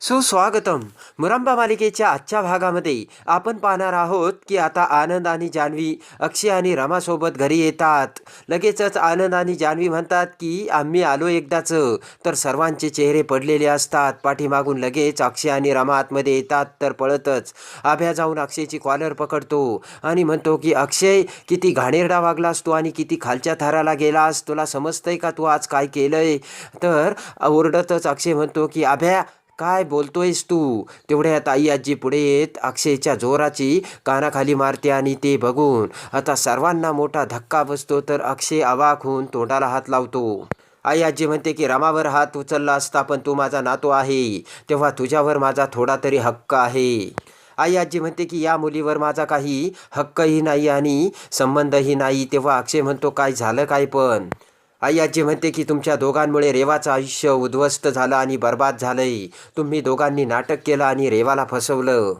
सुस्वागतम. मुरंबा मालिकेच्या आजच्या भागामध्ये आपण पाहणार आहोत की आता आनंद आणि जान्हवी अक्षय आणि रमासोबत घरी येतात. लगेचच आनंद आणि जान्हवी म्हणतात की आम्ही आलो एकदाचं. तर सर्वांचे चेहरे पडलेले असतात. पाठीमागून लगेच अक्षय आणि रमा आतमध्ये येतात तर पळतच. आभ्या जाऊन अक्षयची कॉलर पकडतो आणि म्हणतो की अक्षय किती घाणेरडा वागलास तू आणि किती खालच्या थराला गेलास. तुला समजतंय का तू आज काय केलंय? तर ओरडतच अक्षय म्हणतो की आभ्या काय बोलतोयस तू? तेवढ्यात आई आजी पुढे येत अक्षयच्या जोराची कानाखाली मारते आणि ते बघून. आता सर्वांना मोठा धक्का बसतो तर अक्षय अवाक होऊन तोंडाला हात लावतो. आई आजी म्हणते की रमावर हात उचलला असता पण तू माझा नातो आहे. तेव्हा तुझ्यावर माझा थोडा तरी हक्क आहे. आई आजी म्हणते की या मुलीवर माझा काही हक्कही नाही आणि संबंधही नाही. तेव्हा अक्षय म्हणतो काय झालं काय पण? आई आजी म्हणते की तुमच्या दोघांमुळे रेवाचं आयुष्य उद्ध्वस्त झालं आणि बर्बाद झालंय. तुम्ही दोघांनी नाटक केलं आणि रेवाला फसवलं.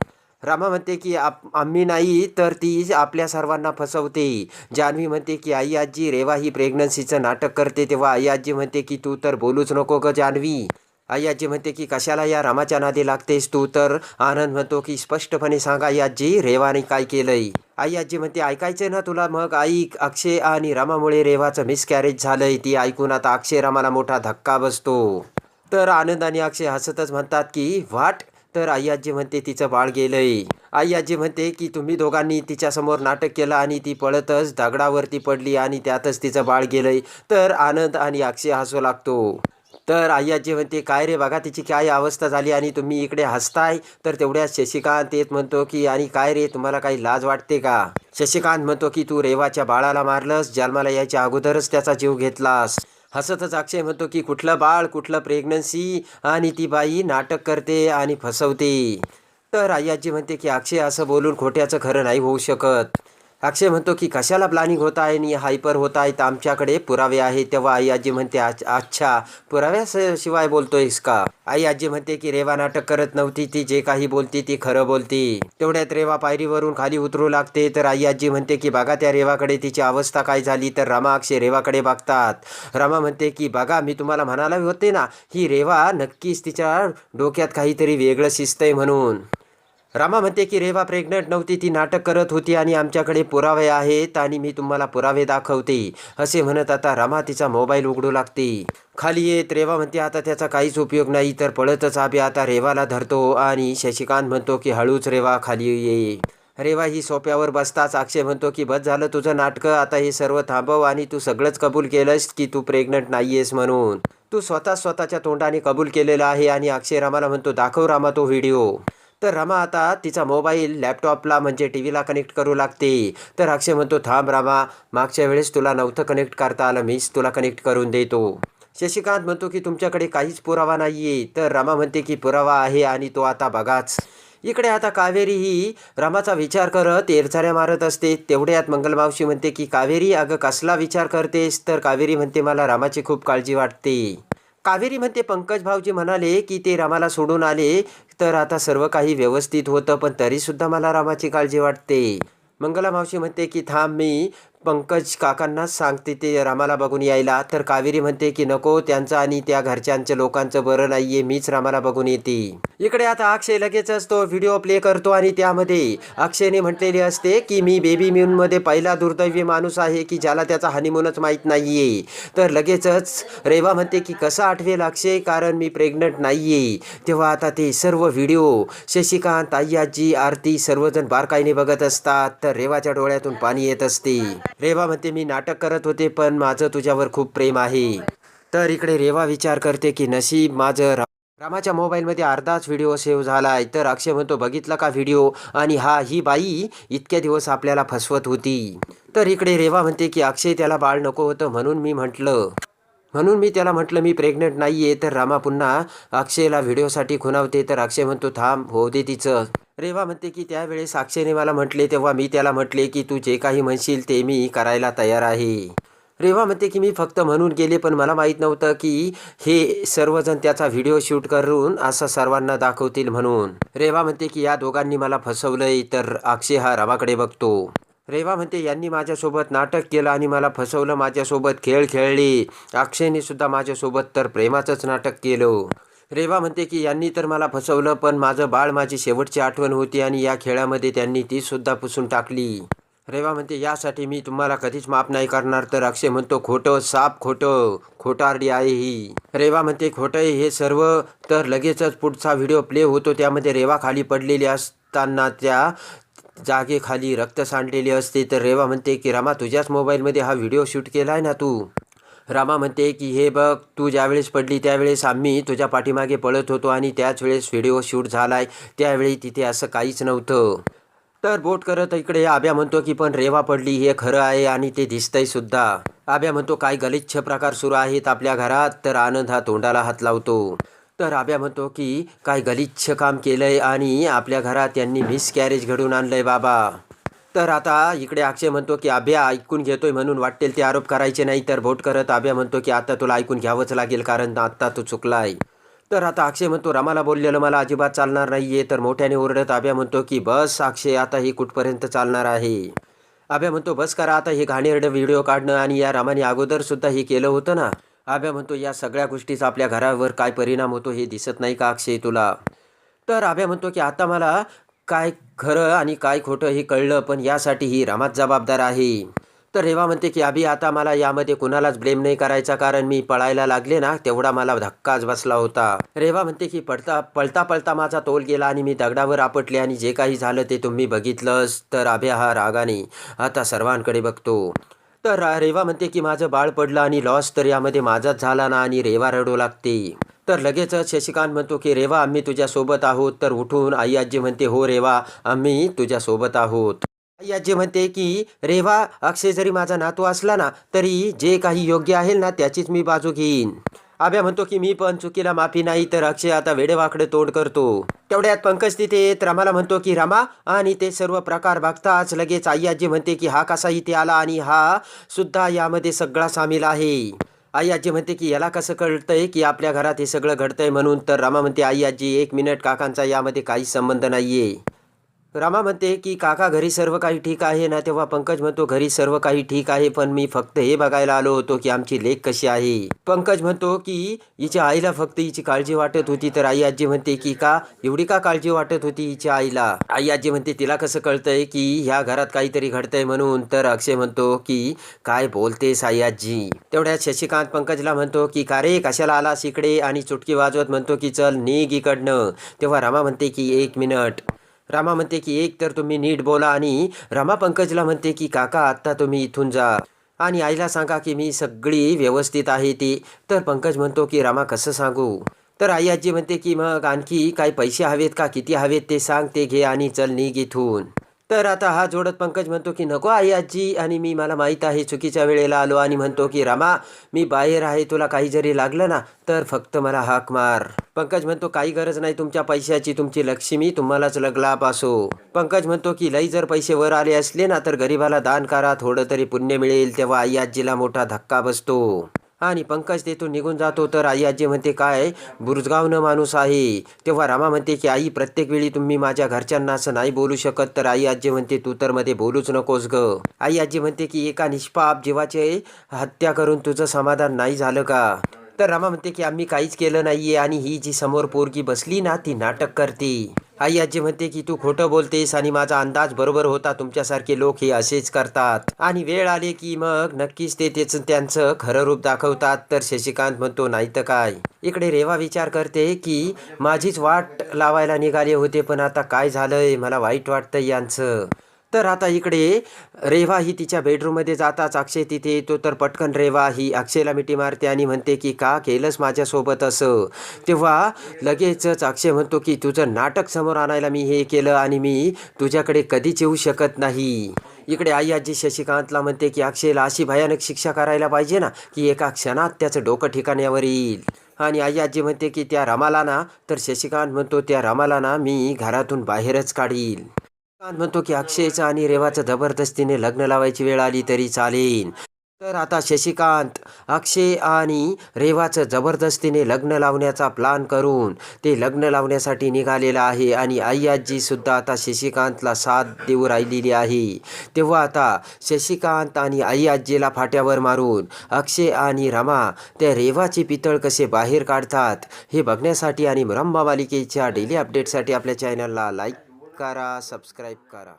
रामा म्हणते की आप आम्ही नाही तर ती आपल्या सर्वांना फसवते. जान्हवी म्हणते की आई आजी रेवा ही प्रेग्नन्सीचं नाटक करते तेव्हा आई आजी म्हणते की तू तर बोलूच नको ग जान्हवी आई आजी म्हणते की कशाला या रामाच्या नादी लागतेस तू? तर आनंद म्हणतो की स्पष्टपणे सांगा आई आजी रेवाने काय केलंय? आई आजी म्हणते ऐकायचं ना तुला मग? ऐक अक्षय आणि रामामुळे रेवाचं मिसकॅरेज झालंय. ती ऐकून आता अक्षय रामाला मोठा धक्का बसतो. तर आनंद आणि अक्षय हसतच म्हणतात की वाट? तर आई आजी म्हणते तिचं बाळ गेलंय. आई आजी म्हणते की तुम्ही दोघांनी तिच्यासमोर नाटक केलं आणि ती पळतच दगडावरती पडली आणि त्यातच तिचं बाळ गेलंय. तर आनंद आणि अक्षय हसू लागतो. तर आई म्हणते काय रे बघा तिची काय अवस्था झाली आणि तुम्ही इकडे हसताय? तर तेवढ्याच शशिकांत येत म्हणतो की आणि काय रे तुम्हाला काही लाज वाटते का? शशिकांत म्हणतो की तू रेवाच्या बाळाला मारलंस जन्माला यायच्या अगोदरच त्याचा जीव घेतलास. हसतच अक्षय म्हणतो की कुठलं बाळ कुठलं प्रेग्नन्सी आणि ती बाई नाटक करते आणि फसवते. तर आई म्हणते की अक्षय असं बोलून खोट्याचं खरं नाही होऊ शकत. अक्षय म्हणतो की कशाला प्लॅनिंग होत आहे आणि हायपर होत आहे? तर आमच्याकडे पुरावे आहे तेव्हा आई आजी म्हणते अच्छा पुराव्याशिवाय बोलतोयस का? आई आजी म्हणते की रेवा नाटक करत नव्हती ती जे काही बोलती ती खरं बोलती. तेवढ्यात रेवा पायरीवरून खाली उतरू लागते. तर आई आजी म्हणते की बघा त्या रेवाकडे तिची अवस्था काय झाली. तर रमा अक्षय रेवाकडे बघतात. रमा म्हणते की बघा मी तुम्हाला म्हणाला होते ना ही रेवा नक्कीच तिच्या डोक्यात काहीतरी वेगळं शिजतंय म्हणून. रामा म्हणते की रेवा प्रेग्नंट नव्हती ती नाटक करत होती आणि आमच्याकडे पुरावे आहेत आणि मी तुम्हाला पुरावे दाखवते. असे म्हणत आता रामा तिचा मोबाईल उघडू लागते. खाली येत रेवा म्हणते आता त्याचा काहीच उपयोग नाही तर पळतच आबे आता रेवाला धरतो. आणि शशिकांत म्हणतो की हळूच रेवा खाली ये. रेवा ही सोप्यावर बसताच अक्षय म्हणतो की बस झालं तुझं नाटकं आता हे सर्व थांबव आणि तू सगळंच कबूल केलंस की तू प्रेग्नंट नाहीयेस म्हणून. तू स्वतः स्वतःच्या तोंडाने कबूल केलेलं आहे आणि अक्षय रामाला म्हणतो दाखव रामा तो व्हिडिओ तर रमा आता तिचा मोबाईल लॅपटॉपला म्हणजे टी व्हीला कनेक्ट करू लागते. तर अक्षय म्हणतो थांब रमा मागच्या वेळेस तुला नव्हतं कनेक्ट करता आलं मीच तुला कनेक्ट करून देतो. शशिकांत म्हणतो की तुमच्याकडे काहीच पुरावा नाही आहे तर रमा म्हणते की पुरावा आहे आणि तो आता बघाच. इकडे आता कावेरी ही रमाचा विचार करत एरचाऱ्या मारत असते. तेवढ्यात मंगलमावशी म्हणते की कावेरी अगं कसला विचार करतेस? तर कावेरी म्हणते मला रामाची खूप काळजी वाटते. कावेरी म्हणते पंकज भाऊजी म्हणाले की ते रामाला सोडून आले तर आता सर्व काही व्यवस्थित होतं पण तरीसुद्धा मला रामाची काळजी वाटते. मंगला मावशी म्हणते की थांब मी पंकज काकांनाच सांगते ते रामाला बघून यायला. तर कावेरी म्हणते की नको त्यांचं आणि त्या घरच्यांच्या लोकांचं बरं नाहीये मीच रामाला बघून येते. इकडे आता अक्षय लगेचच तो व्हिडिओ प्ले करतो आणि त्यामध्ये अक्षयने म्हटलेले असते की मी बेबी म्यूनमध्ये पहिला दुर्दैवी माणूस आहे की ज्याला त्याचा हनीमूनच माहीत नाहीये. तर लगेचच रेवा म्हणते की कसं आठवेल अक्षय? कारण मी प्रेग्नंट नाहीये. तेव्हा आता ते सर्व व्हिडिओ शशिकांत आई आजी आरती सर्वजण बारकाईने बघत असतात. तर रेवाच्या डोळ्यातून पाणी येत असते. रेवा म्हणते मी नाटक करत होते पण माझं तुझ्यावर खूप प्रेम आहे. तर इकडे रेवा विचार करते की नशीब माझं रामाच्या मोबाईलमध्ये अर्धाच व्हिडिओ सेव्ह झाला आहे तर अक्षय म्हणतो बघितला का व्हिडिओ? आणि हा ही बाई इतक्या दिवस आपल्याला फसवत होती. तर इकडे रेवा म्हणते की अक्षय त्याला बाळ नको होतं म्हणून मी म्हटलं म्हणून मी त्याला म्हटलं मी प्रेग्नंट नाही आहे तर रामा पुन्हा अक्षयला व्हिडिओसाठी खुणावते. तर अक्षय म्हणतो थांब होऊ दे तिचं. रेवा म्हणते की त्यावेळेस अक्षयने मला म्हटले तेव्हा मी त्याला म्हटले की तू जे काही म्हणशील ते मी करायला तयार आहे. रेवा म्हणते की मी फक्त म्हणून गेले पण मला माहीत नव्हतं की हे सर्वजण त्याचा व्हिडिओ शूट करून असं सर्वांना दाखवतील म्हणून. रेवा म्हणते की या दोघांनी मला फसवलंय तर अक्षय हा रामाकडे बघतो. रेवा म्हणते यांनी माझ्यासोबत नाटक केलं आणि मला फसवलं. माझ्यासोबत खेळ खेळले. अक्षयने सुद्धा माझ्यासोबत तर प्रेमाचंच नाटक केलं. रेवा म्हणते की यांनी तर मला फसवलं पण माझं बाळ माझी शेवटची आठवण होती आणि या खेळामध्ये त्यांनी ती सुद्धा पुसून टाकली. रेवा म्हणते यासाठी मी तुम्हाला कधीच माफ नाही करणार. तर अक्षय म्हणतो खोटं साप खोटं खोटारडी आहे ही. रेवा म्हणते खोटं हे सर्व. तर लगेचच पुढचा व्हिडिओ प्ले होतो. त्यामध्ये रेवा खाली पडलेली असताना त्या जागेखाली रक्त सांडलेले असते तर रेवा म्हणते की रमा तुझ्याच मोबाईलमध्ये हा व्हिडिओ शूट केला आहे ना तू? रामा म्हणते की हे बघ तू ज्यावेळेस पडली त्यावेळेस आम्ही तुझ्या पाठीमागे पळत होतो आणि त्याच वेळेस व्हिडिओ शूट झालाय त्यावेळी तिथे असं काहीच नव्हतं. तर बोट करत इकडे आब्या म्हणतो की पण रेवा पडली हे खरं आहे आणि ते दिसतंय सुद्धा. आब्या म्हणतो काय गलिच्छ प्रकार सुरू आहेत आपल्या घरात. तर आनंद हा तोंडाला हात लावतो. तर आब्या म्हणतो की काय गलिच्छ काम केलंय आणि आपल्या घरात यांनी मिस कॅरेज घडून आणलंय बाबा. तर आता इकडे अक्षय म्हणतो की आभ्या ऐकून घेतोय म्हणून वाटेल ते आरोप करायचे नाही तर भोट करत. आभ्या म्हणतो की आता तुला ऐकून घ्यावंच लागेल कारण आत्ता तू चुकलाय. तर आता अक्षय म्हणतो रामाला बोललेलं मला अजिबात चालणार नाहीये. तर मोठ्याने ओरडत आभ्या म्हणतो की बस अक्षय आता ही कुठपर्यंत चालणार आहे? आभ्या म्हणतो बस करा आता हे घाणेरडं व्हिडिओ काढणं आणि या रामाने अगोदर सुद्धा हे केलं होतं ना आभ्या म्हणतो या सगळ्या गोष्टीचा आपल्या घरावर काय परिणाम होतो हे दिसत नाही का अक्षय तुला? तर आभ्या म्हणतो की आता मला काय खरं आणि काय खोटं हे कळलं पण यासाठी ही रामात जबाबदार आहे. तर रेवा म्हणते की अभि आता मला यामध्ये कुणालाच ब्लेम नाही करायचा कारण मी पळायला लागले ना तेवढा मला धक्काच बसला होता. रेवा म्हणते की पडता पळता पळता माझा तोल गेला आणि मी दगडावर आपटले आणि जे काही झालं ते तुम्ही बघितलंच. तर अभ्या हा रागाने आता सर्वांकडे बघतो. तर रेवा म्हणते की माझं बाळ पडलं आणि लॉस तर यामध्ये माझाच झाला ना आणि रेवा रडू लागते. तर लगेचच शशिकांत म्हणतो की रेवा आम्ही तुझ्यासोबत आहोत. तर उठून आई आजी म्हणते हो रेवा आम्ही तुझ्यासोबत आहोत. आई आजी म्हणते की रेवा अक्षय जरी माझा नातू असला ना तरी जे काही योग्य आहे ना त्याचीच मी बाजू घेईन. आभ्या म्हणतो की मी पण चुकीला माफी नाही तर अक्षय आता वेडेवाकडे तोंड करतो. तेवढ्यात पंकज तिथे येत रमाला म्हणतो की रमा आणि ते सर्व प्रकार बघताच लगेच आई आजी म्हणते की हा कसा इथे आला आणि हा सुद्धा यामध्ये सगळा सामील आहे. आई आजी म्हणते की याला कसं कळतंय की आपल्या घरात हे सगळं घडतंय म्हणून? तर रमा म्हणते आई आजी एक मिनिट काकांचा यामध्ये काहीच संबंध नाहीये. रामा म्हणते की काका घरी सर्व काही ठीक आहे ना? तेव्हा पंकज म्हणतो घरी सर्व काही ठीक आहे पण मी फक्त हे बघायला आलो होतो की आमची लेख कशी आहे. पंकज म्हणतो की हिच्या आईला फक्त हिची काळजी वाटत होती. तर आई आजी म्हणते की का? एवढी का काळजी वाटत होती हिच्या आईला? आई आजी म्हणते तिला कसं कळतंय की ह्या घरात काहीतरी घडतंय म्हणून. तर अक्षय म्हणतो की काय बोलतेस आई आजी? तेवढ्यात शशिकांत पंकजला म्हणतो की का रे कशाला आला इकडे? आणि चुटकी वाजवत म्हणतो की चल निघ इकडनं. तेव्हा रामा म्हणते की एक मिनिट. रामा म्हणते की एक तर तुम्ही नीट बोला आणि रमा पंकजला म्हणते की काका आत्ता तुम्ही इथून जा. आणि आईला सांगा की मी सगळी व्यवस्थित आहे ती. तर पंकज म्हणतो की रामा कसं सांगू? तर आई आजी म्हणते की मग आणखी काही पैसे हवेत का? किती हवेत ते सांग ते घे आणि चल निघ इथून. तर आता हा जोडत पंकज म्हणतो की नको आई आजी आणि मी मला माहीत आहे चुकीच्या वेळेला आलो आणि म्हणतो की रामा मी बाहेर आहे तुला काही जरी लागलं ना तर फक्त मला हाक मार. पंकज म्हणतो काही गरज नाही तुमच्या पैशाची तुमची लक्ष्मी तुम्हालाच लगलाप असो पंकज म्हणतो की लई जर पैसे वर आले असले ना तर गरिबाला दान करा थोडं तरी पुण्य मिळेल तेव्हा आई आजीला मोठा धक्का बसतो. आणि पंकज तेथून निघून जातो. तर आई आजी म्हणते काय? बुरजगावनं माणूस आहे. तेव्हा रामा म्हणते की आई प्रत्येक वेळी तुम्ही माझ्या घरच्यांना असं नाही बोलू शकत. तर आई आजी म्हणते तू तर मध्ये बोलूच नकोस ग. आई आजी म्हणते की एका निष्पाप जीवाचे हत्या करून तुझं समाधान नाही झालं का? तर रमा म्हणते की आम्ही काहीच केलं नाहीये आणि ही जी समोर पोरगी बसली ना ती नाटक करते. आई आजी म्हणते की तू खोटं बोलतेस आणि माझा अंदाज बरोबर होता तुमच्यासारखे लोक हे असेच करतात. आणि वेळ आले की मग नक्कीच ते त्याचं त्यांचं खरं रूप दाखवतात. तर शशिकांत म्हणतो नाही तर काय? इकडे रेवा विचार करते की माझीच वाट लावायला निघाले होते पण आता काय झालंय? मला वाईट वाटतं यांचं. तर आता इकडे रेवा ही तिच्या बेडरूममध्ये जाताच अक्षय तिथे येतो तर पटकन रेवा ही अक्षयला मिठी मारते आणि म्हणते की का केलंच माझ्यासोबत असं? तेव्हा लगेचच अक्षय म्हणतो की तुझं नाटक समोर आणायला मी हे केलं आणि मी तुझ्याकडे कधीच येऊ शकत नाही. इकडे आई आजी शशिकांतला म्हणते की अक्षयला अशी भयानक शिक्षा करायला पाहिजे ना की एका क्षणात त्याचं डोकं ठिकाण्यावर येईल आणि आई आजी म्हणते की त्या रमाला ना तर शशिकांत म्हणतो त्या रमाला ना मी घरातून बाहेरच काढील. खान म्हणतो की अक्षयचं आणि रेवाचं जबरदस्तीने लग्न लावायची वेळ आली तरी चालेल. तर आता शशिकांत अक्षय आणि रेवाचं जबरदस्तीने लग्न लावण्याचा प्लान करून ते लग्न लावण्यासाठी निघालेलं आहे आणि आई आजी सुद्धा आता शशिकांतला साथ देऊ राहिलेली आहे. तेव्हा आता शशिकांत आणि आई आजीला फाट्यावर मारून अक्षय आणि रमा त्या रेवाचे पितळ कसे बाहेर काढतात हे बघण्यासाठी आणि ब्रह्मा मालिकेच्या डेली अपडेटसाठी आपल्या चॅनलला लाईक करा सबस्क्राईब करा.